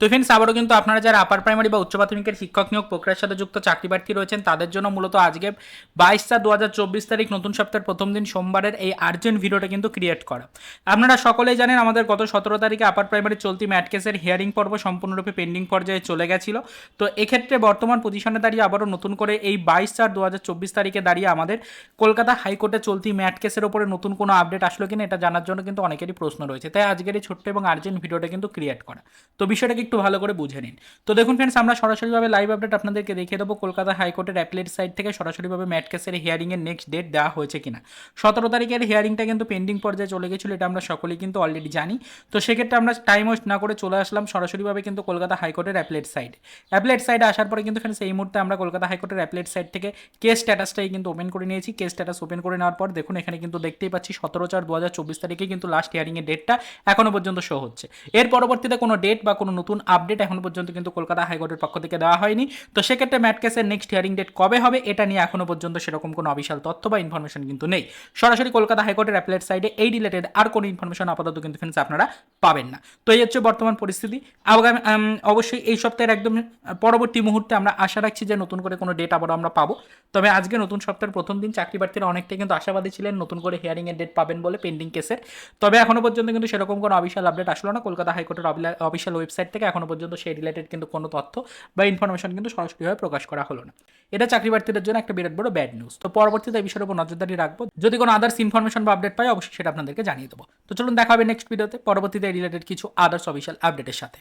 তো ফ্রেন্ডস, আবারও কিন্তু আপনারা যারা আপার প্রাইমারি বা উচ্চ প্রাথমিকের শিক্ষক নিয়োগ প্রক্রিয়ার সাথে যুক্ত চাকরি প্রার্থী রয়েছেন, তাদের জন্য মূলত আজকে বাইশ চার দু হাজার চব্বিশ তারিখ নতুন সপ্তাহের প্রথম দিন সোমবারের এই আর্জেন্ট ভিডিওটা কিন্তু ক্রিয়েট করা। আপনারা সকলেই জানেন আমাদের গত সতেরো তারিখে আপার প্রাইমারি চলতি ম্যাট কেসের হিয়ারিং পর্ব সম্পূর্ণরূপে পেন্ডিং পর্যায়ে চলে গেছিল। তো এক্ষেত্রে বর্তমান পজিশনে দাঁড়িয়ে আবারও নতুন করে এই বাইশ চার দু হাজার চব্বিশ তারিখে দাঁড়িয়ে আমাদের কলকাতা হাইকোর্টে চলতি ম্যাট কেসের ওপরে নতুন কোনো আপডেট আসলো কিনা, এটা জানার জন্য কিন্তু অনেকেরই প্রশ্ন রয়েছে। তাই আজকের এই ছোট্ট এবং আর্জেন্ট ভিডিওটা কিন্তু ক্রিয়েট করা। তো বিষয়টাকে একটু ভালো করে বুঝে নিন। তো দেখুন ফ্রেন্ডস আমরা সরাসরিভাবে লাইভ আপডেট আপনাদেরকে দেখিয়ে দেবো কলকাতা হাইকোর্টের অ্যাপলেট সাইট থেকে সরাসরিভাবে ম্যাট কেসের হিয়ারিংয়ের নেক্সট ডেট দেওয়া হয়েছে কিনা। সতেরো তারিখের হিয়ারিংটা কিন্তু পেন্ডিং পর্যায়ে চলে গেছিল, এটা আমরা সকলেই কিন্তু অলরেডি জানি। তো সেক্ষেত্রে আমরা টাইম ওয়েস্ট না করে চলে আসলাম সরাসরিভাবে কিন্তু কলকাতা হাইকোর্টের অ্যাপলেট সাইট অ্যাপলেট সাইডে আসার পরে কিন্তু ফ্রেন্ডস এই মুহূর্তে আমরা কলকাতা হাইকোর্টের অ্যাপলেট সাইট থেকে কেস স্ট্যাটাসটাই কিন্তু ওপেন করে নিয়েছি। কেস স্ট্যাটাস ওপেন করে নেওয়ার পর দেখুন, এখানে কিন্তু দেখতেই পাচ্ছি সতেরো চার দু হাজার চব্বিশ তারিখে কিন্তু লাস্ট হিয়ারিংয়ের ডেটটা এখনও পর্যন্ত শো হচ্ছে। এর পরবর্তীতে কোনো ডেট বা কোনো নতুন আপডেট এখনও পর্যন্ত কিন্তু কলকাতা হাইকোর্টের পক্ষ থেকে দেওয়া হয়নি। তো সেক্ষেত্রে ম্যাট কেসের নেক্সট হিয়ারিং ডেট কবে হবে, এটা নিয়ে এখনও পর্যন্ত সেরকম কোনো অবিশাল তথ্য বা ইনফরমেশন কিন্তু নেই। সরাসরি কলকাতা হাইকোর্টের অ্যাপলেট সাইডে এই রিলেটেড আর কোনো ইনফরমেশন আপাতত কিন্তু ফ্রেন্ডস আপনারা পাবেন না। তো এই হচ্ছে বর্তমান পরিস্থিতি। আগামী অবশ্যই এই সপ্তাহের একদম, পরবর্তী মুহূর্তে আমরা আশা রাখছি যে নতুন করে কোনো ডেট আবারও আমরা পাবো। তবে আজকে নতুন সপ্তাহের প্রথম দিন চাকরি প্রার্থীরা অনেকটাই কিন্তু আশাবাদী ছিলেন নতুন করে হিয়ারিংয়ের ডেট পাবেন বলে পেন্ডিং কেসের তবে এখনও পর্যন্ত কিন্তু সেরকম কোনো অফিসিয়াল আপডেট আসলো না। কলকাতা হাইকোর্টের অফিসিয়াল ওয়েবসাইট থেকে এখনও পর্যন্ত সেই রিলেটেড কিন্তু কোনো তথ্য বা ইনফরমেশন কিন্তু সরাসরিভাবে প্রকাশ করা হলো না। এটা চাকরি প্রার্থীদের জন্য একটা বিরাট বড় ব্যাড নিউজ তো পরবর্তীতে এই বিষয়ের উপর নজরদারি রাখব। যদি কোনো আদার্স ইনফরমেশন বা আপডেট পাই, অবশ্যই সেটা আপনাদেরকে জানিয়ে দেবো। তো চলুন দেখা হবে নেক্সট ভিডিওতে পরবর্তীতে রিলেটেড কিছু আদার্স অফিসিয়াল আপডেটের সাথে।